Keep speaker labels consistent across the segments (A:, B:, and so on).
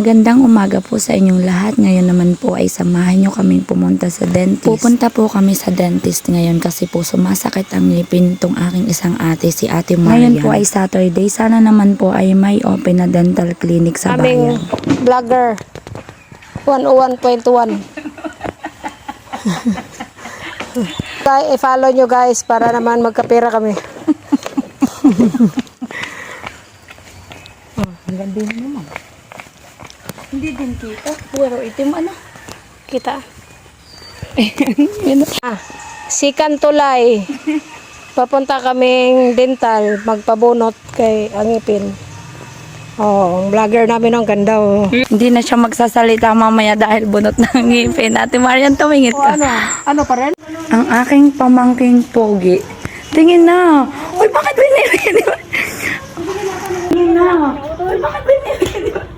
A: Magandang umaga po sa inyong lahat. Ngayon naman po ay samahan nyo kaming pumunta sa dentist. Pupunta po kami sa dentist ngayon kasi po sumasakit ang ngipin tong aking isang ate, si Ate Marian. Ngayon po ay Saturday. Sana naman po ay may open na dental clinic sa
B: aming
A: bayan.
B: vlogger 101.1 Kaya i-follow nyo guys para naman magkapira kami.
A: Ang ganda naman. Hindi din kita. Pero itim ano.
B: Kita. ah, si Kantulay. Papunta kaming dental, magpabunot kay Angipin. Oh, ang vlogger namin ang ganda oh.
A: Hindi na siya magsasalita mamaya dahil bunot ng ngipin. Ate Marian, tumingit ka.
B: ano? Ano pa rin?
A: Ang aking pamangking pogi. Tingin na. Uy, bakit binibigyan? Tingin na. Uy, bakit binibigyan?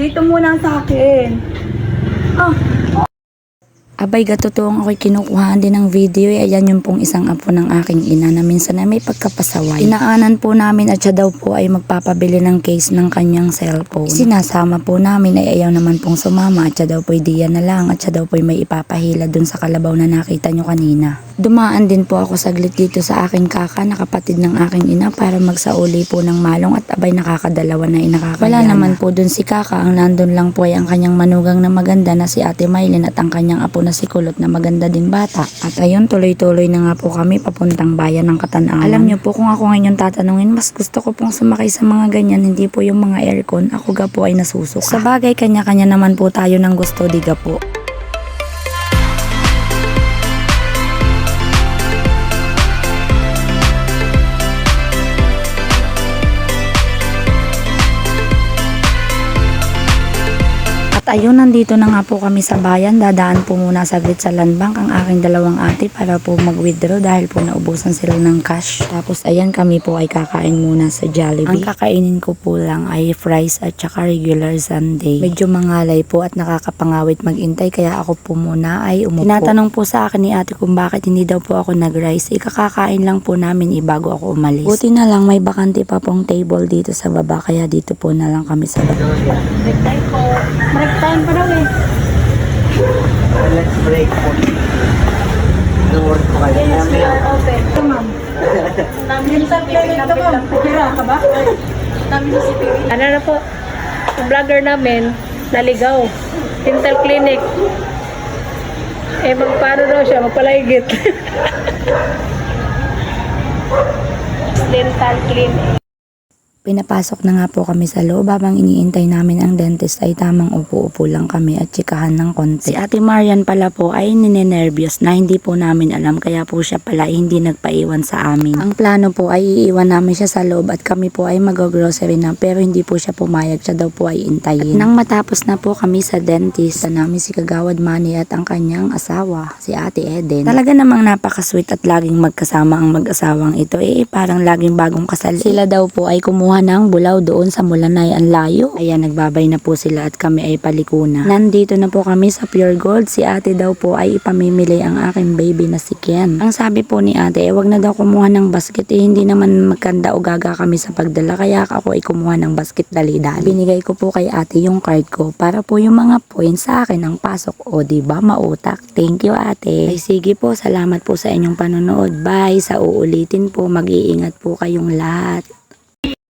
A: Dito muna sa akin. Ah. Abay, gatotoong ako'y kinukuhaan din ng video. Eh, ayan yung pong isang apo ng aking ina na minsan ay may pagkapasaway. Inaanan po namin at siya daw po ay magpapabili ng case ng kanyang cellphone. Sinasama po namin ay ayaw naman pong sumama at siya daw po diyan na lang at siya daw po may ipapahila dun sa kalabaw na nakita nyo kanina. Dumaan din po ako saglit dito sa aking kaka na kapatid ng aking ina para magsauli po ng malong at abay nakakadalawa na inakakaya Wala naman po dun si kaka, ang nandun lang po ay ang kanyang manugang na maganda na si ate Maylin at ang kanyang apo na si Kulot na maganda ding bata. At ayun, tuloy-tuloy na nga po kami papuntang bayan ng Katanangan. Alam niyo po kung ako ngayon tatanungin, mas gusto ko pong sumakay sa mga ganyan, hindi po yung mga aircon. Ako ga po ay nasusuka. Sa bagay, kanya-kanya naman po tayo ng gusto, diga po. Ayun, nandito na nga po kami sa bayan. Dadaan po muna saglit sa land bank ang aking dalawang ate para po mag-withdraw dahil po naubusan sila ng cash. Tapos ayan, kami po ay kakain muna sa Jollibee. Ang kakainin ko po lang ay fries at saka regular sundae. Medyo mangalay po at nakakapangawit magintay kaya ako po muna ay umupo. Tinatanong po sa akin ni ate kung bakit hindi daw po ako nag-rice. Ikakakain lang po namin ibago ako umalis. Buti na lang may bakante pa pong table dito sa baba kaya dito po na lang kami sa baba.
B: Po. Break time pa daw eh.
C: Let's break. Nung work ko kayo.
B: Yes, we are open. Ito ma'am. Namin sa clinic ito ma'am. Pira ka ba? Namin sa CPV. Ano na po? Ang vlogger namin, naligaw. Dental clinic. Eh, magpaano daw siya? Magpalaigit. Dental clinic.
A: Pinapasok na nga po kami sa loob habang iniintay namin ang dentist ay tamang upo-upo lang kami at tsikahan ng konti. Si Ate Marian pala po ay ninenervyos na hindi po namin alam kaya po siya pala hindi nagpaiwan sa amin. Ang plano po ay iiwan namin siya sa loob at kami po ay mag-grocery na pero hindi po siya pumayag siya daw po ay intayin. At nang matapos na po kami sa dentist, namin si Kagawad Manny at ang kanyang asawa, si Ate Eden. Talaga namang napaka-sweet at laging magkasama ang mag-asawang ito eh parang laging bagong kasal. Sila daw po ay kumuha ng bulaw doon sa Mulanay ang layo. Ayan, nagbabay na po sila at kami ay paliko na. Nandito na po kami sa Pure Gold. Si ate daw po ay ipamimili ang aking baby na si Ken. Ang sabi po ni ate, eh, wag na daw kumuha ng basket. Eh, hindi naman magkanda o gaga kami sa pagdala. Kaya ako ay kumuha ng basket dali-dali. Binigay ko po kay ate yung card ko para po yung mga points sa akin ang pasok. O, ba mautak? Thank you ate. Ay, sige po. Salamat po sa inyong panonood. Bye. Sa uulitin po. Mag-iingat po kayong lahat.